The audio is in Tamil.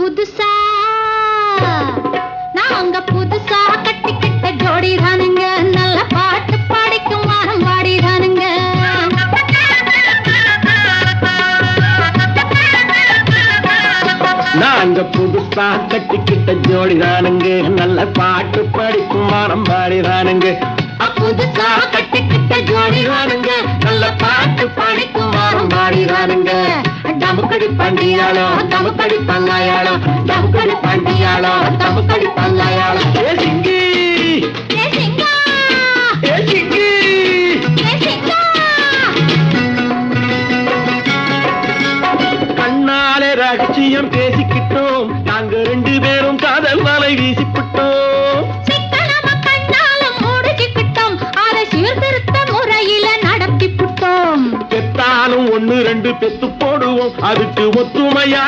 புதுசா? நாங்க புதுசா கட்டிக்கிட்ட ஜோடி தானுங்க நல்ல பாட்டு பாடிக்கும் வாரம் பாடி தானுங்க நாங்க புதுசா கட்டிக்கிட்ட ஜோடிதானுங்க. நல்ல பாட்டு படிக்கும் வாரம் பாடிதானுங்க புதுசா கட்டிக்கிட்ட ஜோடிதானுங்க. நல்ல பாட்டு படிக்கும் பண்டியாளோ? டமுக்கடி பங்காயாளோ டமுக்கடி பண்டியாளோ? டமுக்கடி பங்காயாளோ ஏ சிங்கி! ஏ சிங்கா! ஏ சிங்கி! ஏ சிங்கா! கண்ணாலே ரகசியம் பேசிக்கிட்டோம். நாங்க ரெண்டு பேரும் காதல் வலை வீசிக்கிட்டோம் ஒன்னு ரெண்டு பெத்து போடுவோம். அதுக்கு ஒத்துமையா